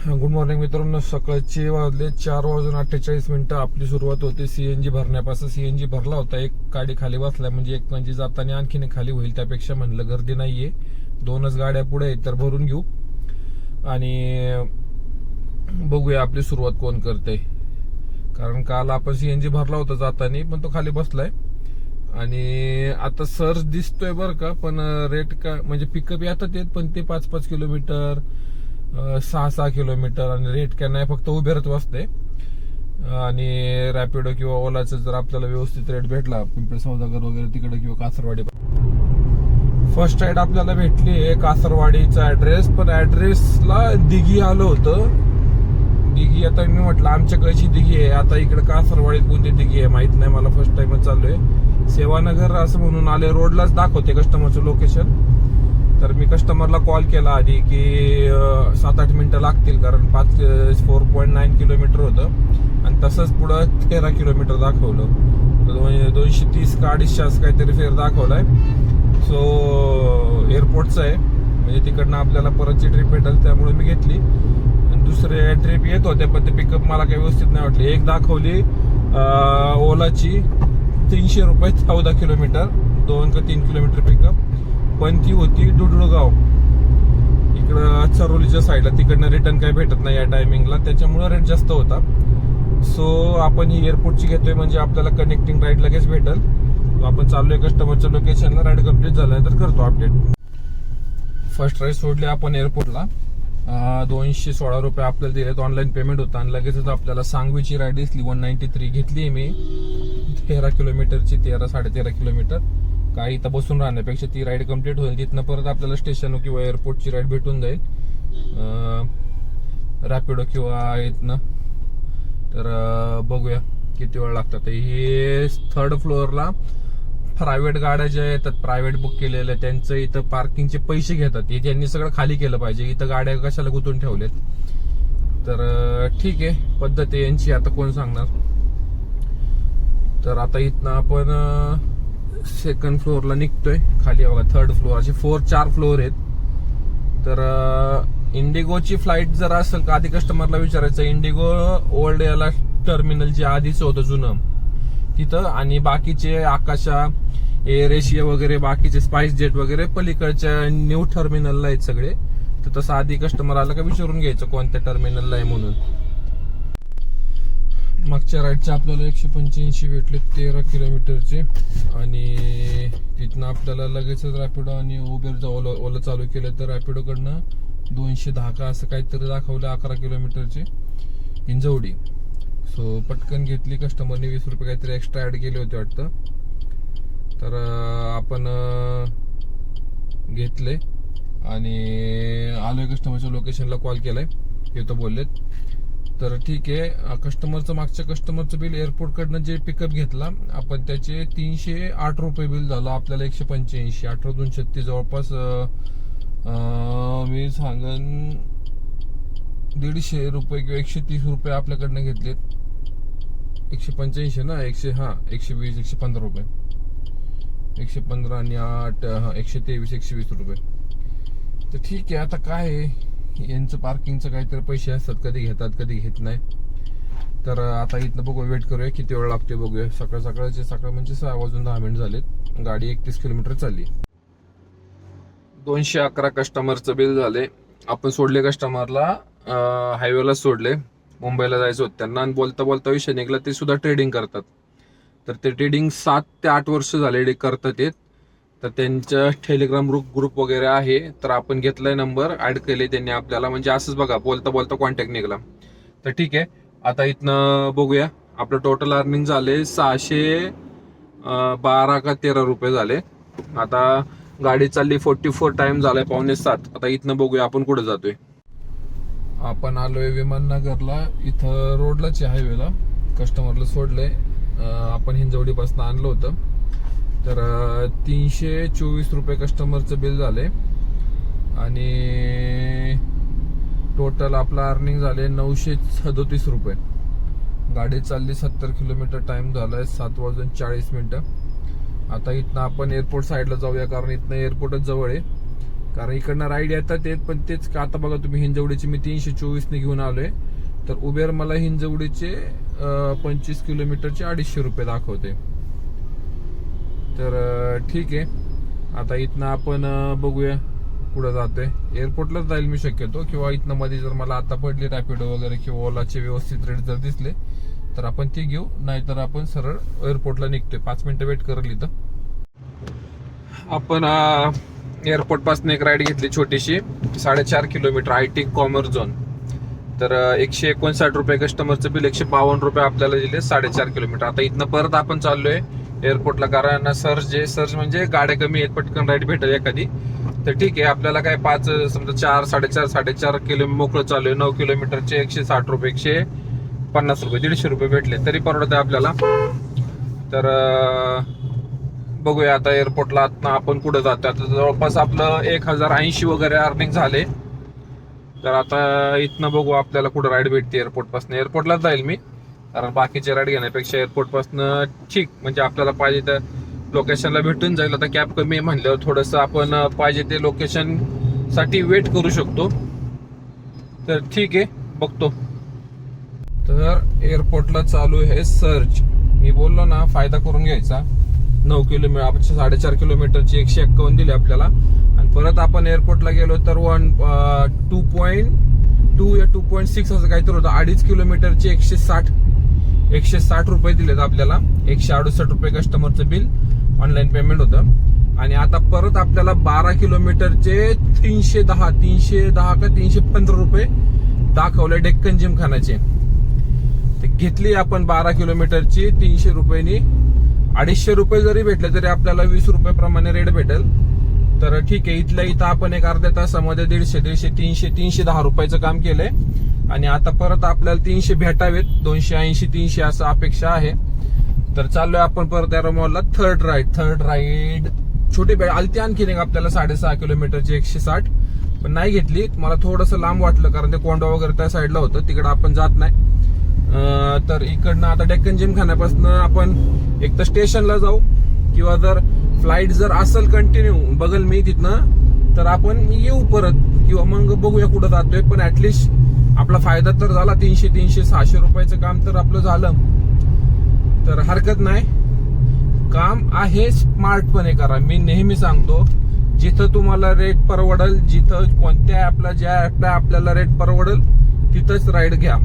Good morning मित्रांनो. सकाळचे वाजले चार वाजून अठ्ठेचाळीस मिनिटं. आपली सुरुवात होते सीएनजी भरण्यापासून. सीएनजी भरला होता. एक गाडी खाली बसलाय म्हणजे एक म्हणजे जाताना आणखीन एक खाली होईल त्यापेक्षा म्हणलं गर्दी नाहीये. दोनच गाड्या पुढे आहेत तर भरून घेऊ. आणि बघूया आपली सुरुवात कोण करते कारण काल आपण सीएनजी भरला होता जाताना पण तो खाली बसलाय. आणि आता सर्च दिसतोय बरं का पण रेट का म्हणजे पिकअप येतात येत पण ते पाच पाच किलोमीटर सहा सहा किलोमीटर आणि रेट कॅन आहे फक्त उभे राहत बसते. आणि रॅपिडो किंवा ओलाचं जर आपल्याला व्यवस्थित रेट भेटला पिंपळे सौदागर वगैरे तिकडे किंवा कासरवाडी. फर्स्ट राईड आपल्याला भेटली आहे कासरवाडीचा ऍड्रेस पण ऍड्रेसला दिघी आलं होतं. दिघी आता मी म्हटलं आमच्याकडची दिघी आहे. आता इकडे कासरवाडीत कोणती दिघी आहे माहीत नाही मला फर्स्ट टाइमच चालू आहे. सेवानगर असं म्हणून आले रोडलाच दाखवते कस्टमरचं लोकेशन तर मी कस्टमरला कॉल केला आधी की सात आठ मिनटं लागतील कारण पाच फोर पॉईंट नाईन किलोमीटर होतं. आणि तसंच पुढं तेरा किलोमीटर दाखवलं. तर दोन- दोनशे तीस का अडीचशे असं काहीतरी फेर दाखवलाय. सो एअरपोर्टचं आहे. म्हणजे तिकडनं आपल्याला परतची ट्रिप भेटेल त्यामुळे मी घेतली. आणि दुसरे ट्रिप येत होते पण ते पिकअप मला काही व्यवस्थित नाही वाटली. एक दाखवली ओलाची तीनशे रुपये चौदा किलोमीटर दोन का तीन किलोमीटर पिकअप पण ती होती डुडुळगाव. इकडं चरोलीच्या साईडला तिकडनं रिटर्न काही भेटत नाही या टायमिंगला त्याच्यामुळे रेट जास्त होता. सो आपण ही एअरपोर्टची घेतोय म्हणजे आपल्याला कनेक्टिंग राईड लगेच भेटल. आपण चाललोय कस्टमरच्या लोकेशनला राईड कंप्लीट झाल्यानंतर करतो अपडेट फर्स्ट राईड सोडली आपण एअरपोर्टला दोनशे सोळा रुपये आपल्याला दिलेत. ऑनलाईन पेमेंट होता आणि लगेचच आपल्याला सांगवीची राईड दिसली. वन नाईन्टी थ्री घेतली मी. तेरा किलोमीटरची तेरा साडेतेरा किलोमीटर काही इथं बसून राहण्यापेक्षा ती राईड कंप्लीट होईल. तिथनं परत आपल्याला स्टेशन किंवा एअरपोर्टची राईड भेटून जाईल. रॅपिडो किंवा इथनं. तर बघूया किती वेळ लागतात. हे थर्ड फ्लोअरला प्रायव्हेट गाड्या ज्या येतात प्रायव्हेट बुक केलेल्या त्यांचं इथं पार्किंगचे पैसे घेतात. हे त्यांनी सगळं खाली केलं पाहिजे. इथं गाड्या कशाला गुंतून ठेवलेत? तर ठीक आहे. पद्धत यांची. आता कोण सांगणार? तर आता इथनं आपण सेकंड फ्लोअरला निघतोय. खाली बघा थर्ड फ्लोअर असे फोर चार फ्लोअर आहेत. तर इंडिगोची फ्लाईट जर असेल का आधी कस्टमरला विचारायचं इंडिगो ओल्ड याला टर्मिनल जे आधीच होतं जुनं तिथं. आणि बाकीचे आकाशा एअर एशिया वगैरे बाकीचे स्पाइस जेट वगैरे पलीकडच्या न्यू टर्मिनलला आहेत सगळे. तर तसं आधी कस्टमर आला का विचारून घ्यायचं कोणत्या टर्मिनलला आहे म्हणून. मागच्या राईडचे आपल्याला एकशे पंच्याऐंशी भेटले तेरा किलोमीटरचे. आणि तिथनं आपल्याला लगेचच रॅपिडो आणि उबेर ओला ओला चालू केलं तर रॅपिडोकडनं दोनशे दहा का असं काहीतरी दाखवलं अकरा किलोमीटरचे. हिंजवडी सो पटकन घेतली कस्टमरने वीस रुपये काहीतरी एक्स्ट्रा ऍड केले होते वाटतं. तर आपण घेतले. आणि आलोय कस्टमरच्या लोकेशनला कॉल केलाय. येतो बोललेत. तर ठीक आहे. कस्टमरचं मागच्या कस्टमरचं बिल एअरपोर्टकडनं जे पिकअप घेतला आपण त्याचे तीनशे आठ रुपये बिल झालं. आपल्याला एकशे पंच्याऐंशी अठरा दोन छत्तीस जवळपास मी सांगन दीडशे रुपये किंवा एकशे तीस रुपये आपल्याकडनं घेतलेत. एकशे पंच्याऐंशी ना? एकशे हां एकशे वीस एकशे पंधरा रुपये. एकशे पंधरा आणि आठ हां एकशे तेवीस एकशे वीस रुपये. तर ठीक आहे आता काय आहे? यांचं पार्किंगचं काहीतरी पैसे असतात कधी घेतात कधी घेत नाही. तर आता इथनं बघू वेट करूया किती वेळ लागते बघूया. सकाळ सकाळचे सकाळ म्हणजे सहा वाजून दहा मिनिट झालेत. गाडी एकतीस किलोमीटर चालली. दोनशे अकरा कस्टमरचं बिल झाले. आपण सोडले कस्टमरला हायवेला सोडले. मुंबईला जायचं होतं त्यांना. आणि बोलता बोलता विषय निघला ते सुद्धा ट्रेडिंग करतात. तर ते ट्रेडिंग सात ते आठ वर्ष झाले करतात येत तर त्यांचं टेलिग्राम ग्रुप ग्रुप वगैरे आहे. तर आपण घेतलाय नंबर ऍड केले त्यांनी आपल्याला. म्हणजे असंच बघा बोलता बोलता कॉन्टॅक्ट निघाला. तर ठीक आहे. आता इथनं बघूया. आपलं टोटल अर्निंग झाले सहाशे बारा का तेरा रुपये झाले. आता गाडी चालली फोर्टी फोर टाइम झालाय पावणे सात. आता इथनं बघूया आपण कुठे जातोय. आपण आलोय विमाननगरला. इथं रोडलाच आहे हायवेला. कस्टमरला सोडलंय. आपण हिंजवडीपासून आणलं होतं. तर तीनशे चोवीस रुपये कस्टमरचं बिल झाले. आणि टोटल आपलं अर्निंग झाले नऊशे सदोतीस रुपये. गाडी चालली सत्तर किलोमीटर टाइम झालाय सात वाजून चाळीस मिनिटं. आता इथनं आपण एअरपोर्ट साईडला जाऊया कारण इथनं एअरपोर्टच जवळ आहे. कारण इकडनं राईड येतात येत पण तेच का आता बघा तुम्ही हिंजवडीची मी तीनशे चोवीसने घेऊन आलोय. तर उबेर मला हिंजवडीचे पंचवीस किलोमीटरचे अडीचशे रुपये दाखवते. तर ठीक आहे. आता इथनं आपण बघूया पुढे जातोय. एअरपोर्टलाच जाईल मी शक्यतो किंवा इथनं मध्ये जर मला आता पडली रॅपिडो वगैरे किंवा ओलाचे व्यवस्थित रेट जर दिसले तर आपण ते घेऊ. नाहीतर आपण सरळ एअरपोर्टला निघतोय. पाच मिनिटं वेट करेल इथं. आपण एअरपोर्टपासून एक राईड घेतली छोटीशी. साडेचार kilometre I T commerce zone तर एकशे एकोणसाठ रुपये कस्टमरचं बिल एकशे बावन्न रुपये आपल्याला दिले साडेचार किलोमीटर. आता इथनं परत आपण चाललोय एअरपोर्टला कारण सर्च जे सर्च म्हणजे गाड्या कमी आहेत पटकन राईड भेटेल एखादी तर ठीक आहे आपल्याला काय पाच समजा चार साडेचार साडेचार किलो मोकळं चालू आहे नऊ किलोमीटरचे एकशे साठ रुपये एकशे पन्नास रुपये दीडशे रुपये भेटले तरी परवडत आहे आपल्याला. तर बघूया आता एअरपोर्टला आतनं आपण कुठं जातो आता जवळपास आपलं एक हजार ऐंशी वगैरे अर्निंग झाले. तर आता इथनं बघू आपल्याला कुठं राईड भेटते एअरपोर्टपासून एअरपोर्टलाच जाईल मी. कारण बाकीचे राईड घेण्यापेक्षा एअरपोर्टपासून ठीक. म्हणजे आपल्याला पाहिजे तर लोकेशनला भेटून जाईल. आता कॅब कमी आहे म्हणल्यावर थोडंसं आपण पाहिजे ते लोकेशनसाठी वेट करू शकतो. तर ठीक आहे बघतो. तर एअरपोर्टला चालू आहे सर्च मी बोललो ना फायदा करून घ्यायचा. नऊ किलोमीटर आपण साडेचार किलोमीटरची एकशे एक्कावन्न दिली आपल्याला. आणि परत आपण एअरपोर्टला गेलो तर वन टू पॉईंट टू या टू पॉईंट सिक्स असं काहीतरी होतं. अडीच किलोमीटरची एकशे साठ एकशे साठ रुपये दिलेत आपल्याला. एकशे अडुसष्ट रुपये कस्टमरचं बिल ऑनलाईन पेमेंट होतं. आणि आता परत आपल्याला बारा किलोमीटरचे तीनशे दहा तीनशे दहा का तीनशे पंधरा रुपये दाखवले डेक्कन जिमखानाचे ते घेतली आपण बारा किलोमीटरची तीनशे रुपयेनी. अडीचशे रुपये जरी भेटले तरी आपल्याला वीस रुपये प्रमाणे रेट भेटेल. तर ठीक आहे इथल्या इथं आपण एक अर्ध्या तासामध्ये दीडशे दीडशे तीनशे तीनशे दहा रुपयाचं काम केलंय. आणि आता परत आपल्याला तीनशे भेटावेत. दोनशे ऐंशी तीनशे असं अपेक्षा आहे. तर चाललोय आपण परत एरोमॉलला थर्ड राईड थर्ड राईड छोटी बॅग आलती आणखीन एक आपल्याला साडेसहा किलोमीटरची एकशे साठ. पण नाही घेतली. मला थोडंसं लांब वाटलं कारण ते कोंडा वगैरे त्या साईडला होतं. तिकडे आपण जात नाही. तर इकडनं आता डेक्कन जिम खाण्यापासून आपण एक तर स्टेशनला जाऊ. किंवा जर फ्लाईट जर असेल कंटिन्यू बघल मी तिथनं तर आपण येऊ परत. किंवा मग बघूया कुठं जातोय. पण ऍटलिस्ट आपला फायदा तर झाला तीनशे तीनशे सहाशे रुपयाचं काम तर आपलं झालं. तर हरकत नाही. काम आहे स्मार्टपणे करा. मी नेहमी सांगतो जिथं तुम्हाला रेट परवडल जिथं कोणत्या ऍपला ज्या ऍपला आपल्याला रेट परवडल तिथंच राईड घ्या.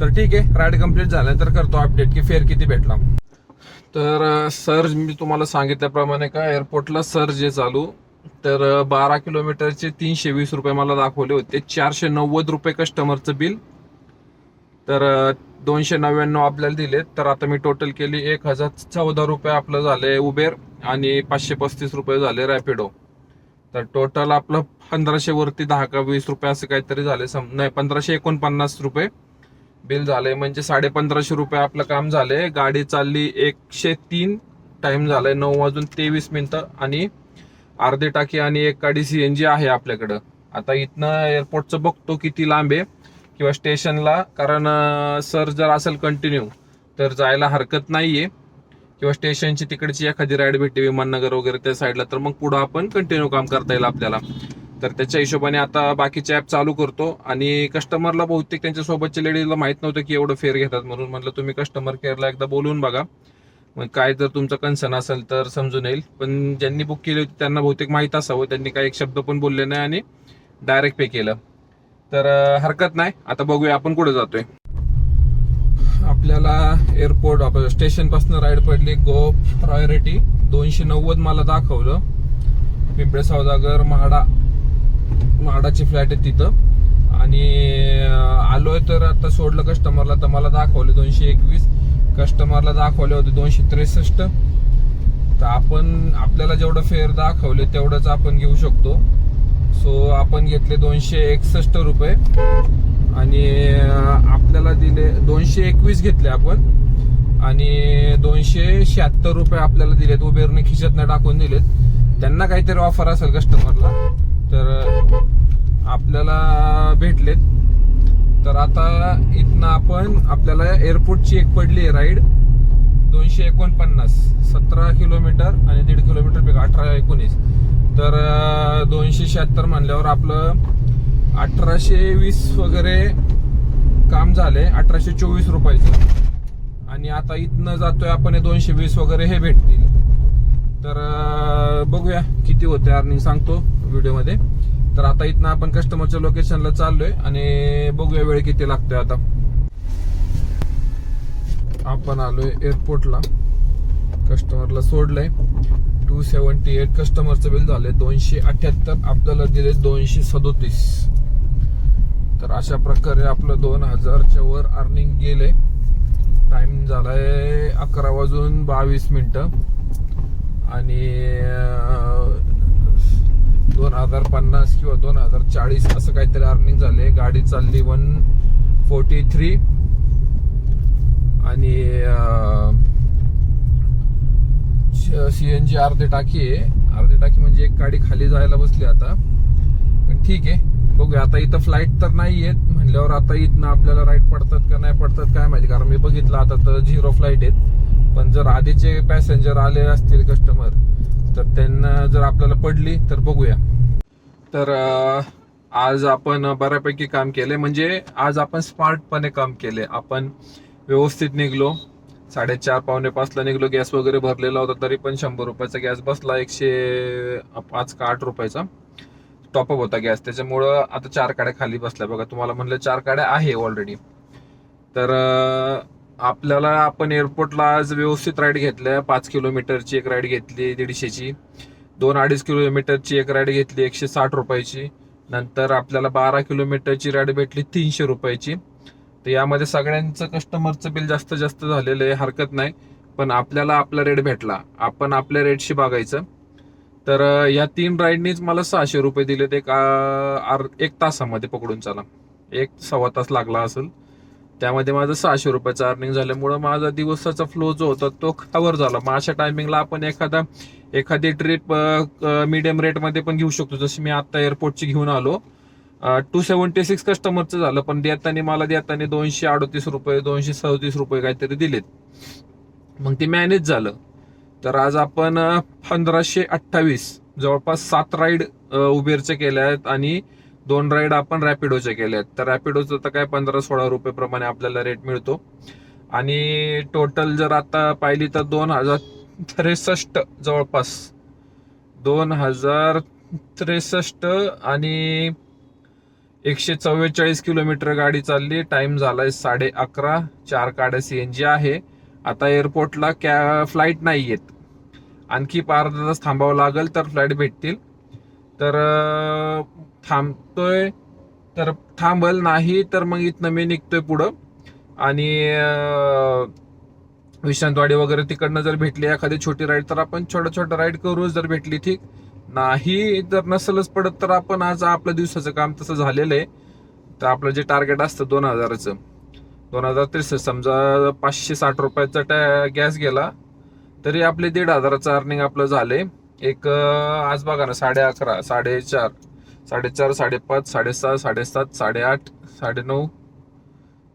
तर ठीक आहे राईड कंप्लीट झाल्यानंतर करतो अपडेट की फेअर किती भेटला. तर सर्ज मी तुम्हाला सांगितल्याप्रमाणे का एअरपोर्टला सर्ज जे चालू. तर बारा किलोमीटरचे तीनशे वीस रुपये मला दाखवले होते. चारशे नव्वद रुपये कस्टमरचं बिल तर दोनशे नव्याण्णव आपल्याला दिलेत तर आता मी टोटल केली एक हजार चौदा रुपये आपलं झाले उबेर आणि पाचशे पस्तीस रुपये झाले रॅपिडो तर टोटल आपलं पंधराशे वरती दहा का वीस रुपये असं काहीतरी झाले. सम नाही पंधराशे एकोणपन्नास रुपये बिल झाले. म्हणजे साडे पंधराशे रुपये आपलं काम झाले. गाडी चालली एकशे तीन. टाइम झालाय नऊ वाजून तेवीस मिनिटं आणि अर्धे टाकी आणि एक काडी सीएनजी आहे आपल्याकडं. आता इथनं एअरपोर्टचं बघतो किती लांब आहे किंवा स्टेशनला कारण सर जर असेल कंटिन्यू तर जायला हरकत नाहीये. किंवा स्टेशनची तिकडची एखादी राईड भेटते विमाननगर वगैरे त्या साईडला तर मग पुढं आपण कंटिन्यू काम करता येईल आपल्याला. तर त्याच्या हिशोबाने आता बाकीचे ऍप चालू करतो. आणि कस्टमरला बहुतेक त्यांच्या सोबतच्या लेडीजला माहीत नव्हतं की एवढं फेअर घेतात म्हणून. म्हटलं तुम्ही कस्टमर केअरला एकदा बोलवून बघा. मग काय जर तुमचं कन्सर्न असेल तर समजून येईल. पण ज्यांनी बुक केली होती त्यांना बहुतेक माहीत असावं. त्यांनी काही एक शब्द पण बोलले नाही आणि डायरेक्ट पे केलं. तर हरकत नाही. आता बघूया आपण कुठे जातोय? आपल्याला एअरपोर्ट आपलं स्टेशनपासून राईड पडली गो प्रायोरिटी दोनशे नव्वद मला दाखवलं. पिंपळे सौदागर म्हाडा म्हाडाची फ्लॅट आहे तिथं. आणि आलोय तर आता सोडलं कस्टमरला तर मला दाखवलं दोनशे एकवीस. कस्टमरला दाखवले होते दोनशे त्रेसष्ट. तर आपण आपल्याला जेवढं फेअर दाखवले तेवढंच आपण घेऊ शकतो. सो आपण घेतले दोनशे एकसष्ट रुपये. आणि आपल्याला दिले दोनशे एकवीस घेतले आपण. आणि दोनशे शहात्तर रुपये आपल्याला दिलेत. उबेरने खिशातनं टाकून दिलेत. त्यांना काहीतरी ऑफर असेल कस्टमरला तर आपल्याला भेटलेत. तर आता इथनं आपण आपल्याला एअरपोर्टची एक पडली आहे राईड दोनशे एकोणपन्नास सतरा किलोमीटर आणि दीड किलोमीटरपेक्षा अठरा एकोणीस. तर दोनशे शहात्तर म्हणल्यावर आपलं अठराशे वीस वगैरे काम झालंय अठराशे चोवीस रुपयाचं. आणि आता इथनं जातोय आपण हे दोनशे वीस वगैरे हे भेटतील. तर बघूया किती होते अर्निंग सांगतो व्हिडिओमध्ये तर आता इथनं आपण कस्टमरच्या लोकेशनला चाललोय आणि बघूया वेळ किती लागतोय आता. आपण आलोय एअरपोर्टला कस्टमरला सोडलंय. टू सेवन्टी एट कस्टमरचं बिल झालंय दोनशे अठ्याहत्तर आपल्याला दिले दोनशे सदोतीस. तर अशा प्रकारे आपलं दोन हजारच्या वर अर्निंग गेले टाइम झालाय अकरा वाजून बावीस मिनटं. आणि दोन हजार पन्नास किंवा दोन हजार चाळीस असं काहीतरी अर्निंग झाले गाडी चालली वन फोर्टी थ्री आणि सी एन जी अर्धी टाकी आहे. अर्धी टाकी म्हणजे एक गाडी खाली जायला बसली आता. पण ठीक आहे. बघूया. आता इथं फ्लाईट तर नाही येत म्हणल्यावर आता इथनं आपल्याला राईट पडतात का नाही पडतात काय माहिती. कारण मी बघितलं आता तर झिरो फ्लाईट आहेत. पण जर आधीचे पॅसेंजर आले असतील कस्टमर तर त्यांना जर आपल्याला पडली तर बघूया. तर आज आपण बऱ्यापैकी काम केले. म्हणजे आज आपण स्मार्टपणे काम केले. आपण व्यवस्थित निघलो. साडेचार पावणे पाचला निघलो. गॅस वगैरे भरलेला होता तरी पण शंभर रुपयाचा गॅस बसला. एकशे पाच का आठ रुपयाचा टॉपअप होता गॅस. त्याच्यामुळं आता चार काड्या खाली बसल्या. बघा तुम्हाला म्हणलं चार काड्या आहे ऑलरेडी तर आपल्याला आपण एअरपोर्टला आज व्यवस्थित राईड घेतल्या. पाच किलोमीटरची एक राईड घेतली दीडशेची. दोन अडीच किलोमीटरची एक राईड घेतली एकशे साठ रुपयाची. नंतर आपल्याला बारा किलोमीटरची राईड भेटली तीनशे रुपयाची. तर यामध्ये सगळ्यांचं कस्टमरचं बिल जास्त जास्त झालेलं आहे हरकत नाही. पण आपल्याला आपला रेट भेटला. आपण आपल्या रेटशी बघायचं तर या तीन राईडनीच मला सहाशे रुपये दिलेत. एक एक तासामध्ये पकडून चला. एक सव्वा तास लागला असेल. त्यामध्ये माझं सहाशे रुपयाचं अर्निंग झाल्यामुळं माझा दिवसाचा फ्लो जो होता तो कवर झाला. मग अशा टायमिंगला आपण एखादा एखादी ट्रिप मीडियम रेटमध्ये पण घेऊ शकतो. जशी मी आता एअरपोर्टची घेऊन आलो. टू सेवन्टी सिक्स कस्टमरचं झालं पण देताना मला देताना दोनशे अडतीस रुपये दोनशे सदतीस रुपये काहीतरी दिलेत. मग ते मॅनेज झालं. तर आज आपण पंधराशे अठ्ठावीस जवळपास सात राईड उबेरचे केल्या आहेत आणि दोन राईड आपण रॅपिडोचे केले आहेत. तर रॅपिडोचं तर काय पंधरा सोळा रुपये प्रमाणे आपल्याला रेट मिळतो. आणि टोटल जर आता पाहिली तर दोन हजार त्रेसष्ट जवळपास. दोन हजार त्रेसष्ट आणि एकशे चव्वेचाळीस किलोमीटर गाडी चालली. टाइम झालाय साडे अकरा. चार काड्या सीएनजी आहे. आता एअरपोर्टला कॅ फ्लाईट नाही येत. आणखी पार तास थांबावं लागेल तर फ्लाईट भेटतील. तर थांबतोय. तर थांबल नाही तर मग इथनं मी निघतोय पुढं. आणि विश्रांतवाडी वगैरे तिकडनं जर भेटली एखादी छोटी राईड तर आपण छोटं छोटं राईड करू जर भेटली ठीक. नाही जर नसलच पडत तर आपण आज आपल्या दिवसाचं काम तसं झालेलं आहे. तर आपलं जे टार्गेट असतं दोन हजाराचं दोन हजार त्रेसष्ट समजा पाचशे साठ रुपयाचा टॅ गॅस गेला तरी आपले दीड हजाराचं अर्निंग आपलं झालं आहे एक आज बघा ना साडे अकरा साडेचार साडेचार साडेपाच साडेसहा साडेसात साडेआठ साडेनऊ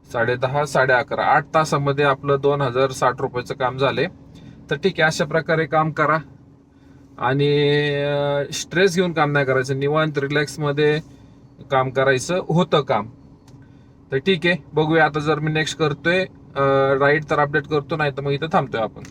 साडेदहा साडे अकरा. आठ तासामध्ये आपलं दोन हजार साठ रुपयाचं काम झाले. तर ठीक आहे अशा प्रकारे काम करा. आणि स्ट्रेस घेऊन काम नाही करायचं. निवांत रिलॅक्समध्ये काम करायचं होतं काम. तर ठीक आहे बघूया. आता जर मी नेक्स्ट करतोय राईट तर अपडेट करतो नाही तर मग इथं थांबतोय आपण.